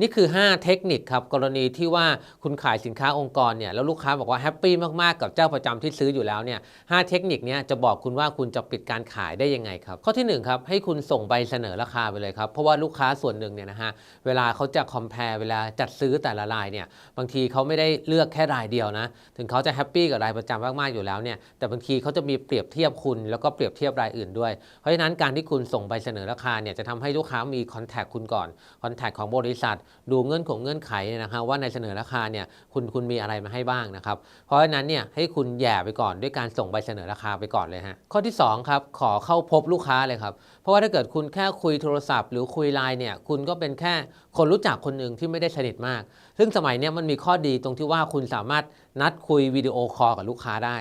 นี่คือ 5 เทคนิคครับกรณีที่ว่าคุณขายสินค้าองค์กรเนี่ยแล้วลูกค้าบอกว่าแฮปปี้มากๆกับเจ้าประจำที่ซื้ออยู่แล้วเนี่ยหเทคนิคนี้จะบอกคุณว่าคุณจะปิดการขายได้ยังไงครับ ข้อที่1ครับให้คุณส่งใบเสนอราคาไปเลยครับ เพราะว่าลูกค้าส่วนหนึ่งเนี่ยนะฮะเวลาเขาจะคอมเพลเวลาจัดซื้อแต่ละรายเนี่ยบางทีเขาไม่ได้เลือกแค่รายเดียวนะถึงเขาจะแฮปปี้กับรายประจำมากๆอยู่แล้วเนี่ยแต่บางทีเขาจะมีเปรียบเทียบคุณแล้วก็เปรียบเทียบรายอื่นด้วย เพราะฉะนั้นการที่คุณส่งใบเสนอราคาเนี่ยจะทำให้ลูกค้ามีคอนแทคคุณก่อนคอนแทคของบริษัทดูเงื่อนของเงื่อนไขนนะครับว่าในเสนอราคาเนี่ยคุณคุณมีอะไรมาให้บ้างนะครับ เพราะฉะนั้นเนี่ยให้คุณแย่ไปก่อนด้วยการส่งใบเสนอราคาไปก่อนเลยฮะข้อที่2ครับขอเข้าพบลูกค้าเลยครับเพราะว่าถ้าเกิดคุณแค่คุยโทรศัพท์ หรือคุยไลน์เนี่ยคุณก็เป็นแค่คนรู้จักคนหนึ่งที่ไม่ได้สนิทมาก ซึ่งสมัยนี้มันมีข้อดีตรงที่ว่าคุณสามารถนัดคุยวิดีโอคอลกับลูกค้าได้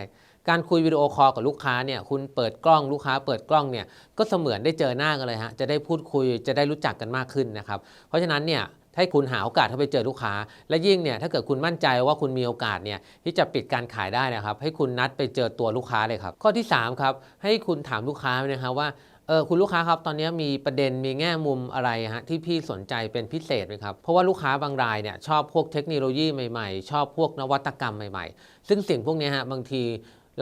การคุยวิดีโอคอลกับลูกค้าเนี่ยคุณเปิดกล้องลูกค้า เปิดกล้องเนี่ยก็เสมือนได้เจอหน้ากันเลยฮะจะได้พูดคุยจะได้รู้จักกันมากขึ้นนะครับ เพราะฉะนั้นเนี่ย ให้คุณหาโอกาสเข้าไปเจอลูกค้า และยิ่งเนี่ยถ้าเกิดคุณมั่นใจว่าคุณมีโอกาสเนี่ยที่จะปิดการขายได้นะครับ ให้คุณนัดไปเจอตัวลูกค้าเลยครับ ข้อที่3ครับให้คุณถามลูกค้านะครับว่าเออคุณลูกค้าครับตอนนี้มีประเด็นมีแง่มุมอะไรฮะที่พี่สนใจเป็นพิเศษไหมครับเพราะว่าลูกค้าบางรายเนี่ยชอบพวกเทคโนโลยีใหม่ๆ ชอบพวกนวัตกรรมใหม่ๆ ซึ่งสิ่งพวกนี้ฮะบางที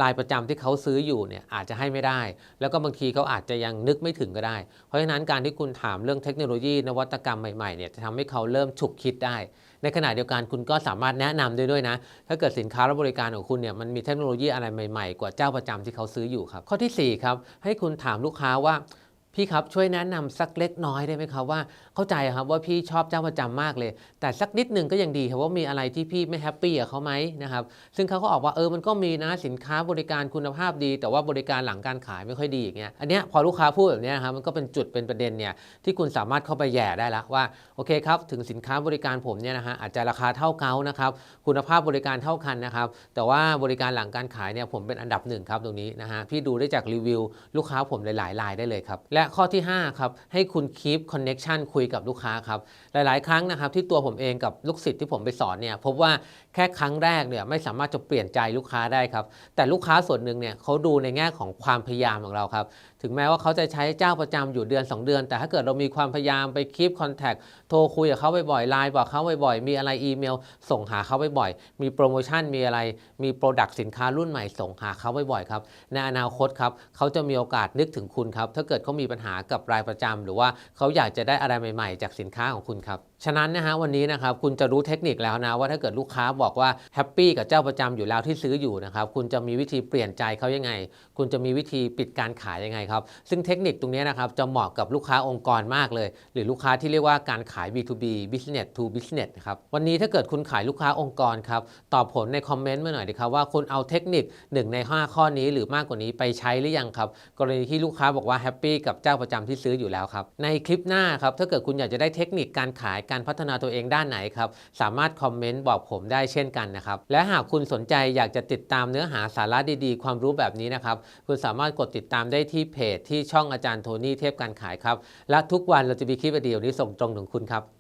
รายประจำที่เขาซื้ออยู่เนี่ยอาจจะให้ไม่ได้ แล้วก็บางทีเขาอาจจะยังนึกไม่ถึงก็ได้ เพราะฉะนั้นการที่คุณถามเรื่องเทคโนโลยี นวัตกรรมใหม่ๆเนี่ยจะทำให้เขาเริ่มฉุกคิดได้ ในขณะเดียวกันคุณก็สามารถแนะนำได้ด้วยนะ ถ้าเกิดสินค้าและบริการของคุณเนี่ยมันมีเทคโนโลยีอะไรใหม่ๆ กว่าเจ้าประจำที่เขาซื้ออยู่ครับข้อที่4ครับให้คุณถามลูกค้าว่า พี่ครับช่วยแนะนำสักเล็กน้อยได้ไหมครับว่าเข้าใจครับว่าพี่ชอบเจ้าประจำมากเลย แต่สักนิดหนึ่งก็ยังดีครับว่ามีอะไรที่พี่ไม่แฮปปี้กับเขาไหมนะครับซึ่งเขาก็ออกว่าเออมันก็มีนะสินค้าบริการคุณภาพดี แต่ว่าบริการหลังการขายไม่ค่อยดีอย่างเงี้ยอันเนี้ยพอลูกค้าพูดแบบนี้ครับมันก็เป็นจุดเป็นประเด็นเนี่ยที่คุณสามารถเข้าไปแย่ได้ล้วว่าโอเคครับถึงสินค้าบริการผมเนี่ยนะฮะอาจจะราคาเท่าเก้านะครับคุณภาพบริการเท่ากันนะครับแต่ว่าบริการหลังการขายเนี่ยผมเป็นอันดับหนึ่งครับตรงนี้นะฮะพี่ดูได้จากรีวิวลูกค้าผมหลายๆรายได้เลยครับแและข้อที่ 5 ครับ ให้คุณคีปคอนเน็ชันคุยกับลูกค้าครับ หลาย ๆ ครั้งนะครับ ที่ตัวผมเองกับลูกศิษย์ที่ผมไปสอนเนี่ยพบว่าแค่ครั้งแรกเนี่ยไม่สามารถจะเปลี่ยนใจลูกค้าได้ครับ แต่ลูกค้าส่วนหนึ่งเนี่ยเขาดูในแง่ของความพยายามของเราครับถึงแม้ว่าเขาจะใช้เจ้าประจำอยู่เดือน 2 เดือน แต่ถ้าเกิดเรามีความพยายามไปคีปคอนแทคโทรคุยกับเขาบ่อยๆไลน์บอกเขาบ่อยๆมีอะไรอีเมล ส่งหาเขาบ่อยๆมีโปรโมชั่นมีอะไรมีโปรดักต์สินค้ารุ่นใหม่ส่งหาเขาบ่อยๆครับในอนาคตครับเขาจะมีโอกาสนึกถึงคุณครับถ้าเกิดเขามีปัญหากับรายประจำหรือว่าเขาอยากจะได้อะไรใหม่ ๆ จากสินค้าของคุณครับ ฉะนั้นนะฮะวันนี้นะครับคุณจะรู้เทคนิคแล้วนะว่าถ้าเกิดลูกค้าบอกว่าแฮปปี้กับเจ้าประจำอยู่แล้วที่ซื้ออยู่นะครับคุณจะมีวิธีเปลี่ยนใจเขายังไง คุณจะมีวิธีปิดการขายยังไงครับซึ่งเทคนิคตรงนี้นะครับจะเหมาะกับลูกค้าองค์กรมากเลย หรือลูกค้าที่เรียกว่าการขาย B2B business to business นะครับวันนี้ถ้าเกิดคุณขายลูกค้าองค์กรครับตอบผลในคอมเมนต์มาหน่อยดีครับว่าคุณเอาเทคนิค 1 ใน 5 ข้อนี้หรือมากกว่านี้ไปใช้หรือยังครับกรณีที่ลูกค้าบอกว่าแฮปปี้กับเจ้าประจำที่ซื้ออยู่แล้วครับในคลิปหน้าครับถ้าเกิดคุณอยากจะได้เทคนิคการขายการพัฒนาตัวเองด้านไหนครับ สามารถคอมเมนต์บอกผมได้เช่นกันนะครับ และหากคุณสนใจอยากจะติดตามเนื้อหาสาระดีๆ ความรู้แบบนี้นะครับ คุณสามารถกดติดตามได้ที่เพจที่ช่องอาจารย์โทนี่เทพการขายครับ และทุกวันเราจะมีคลิปวิดีโอนี้ส่งตรงถึงคุณครับ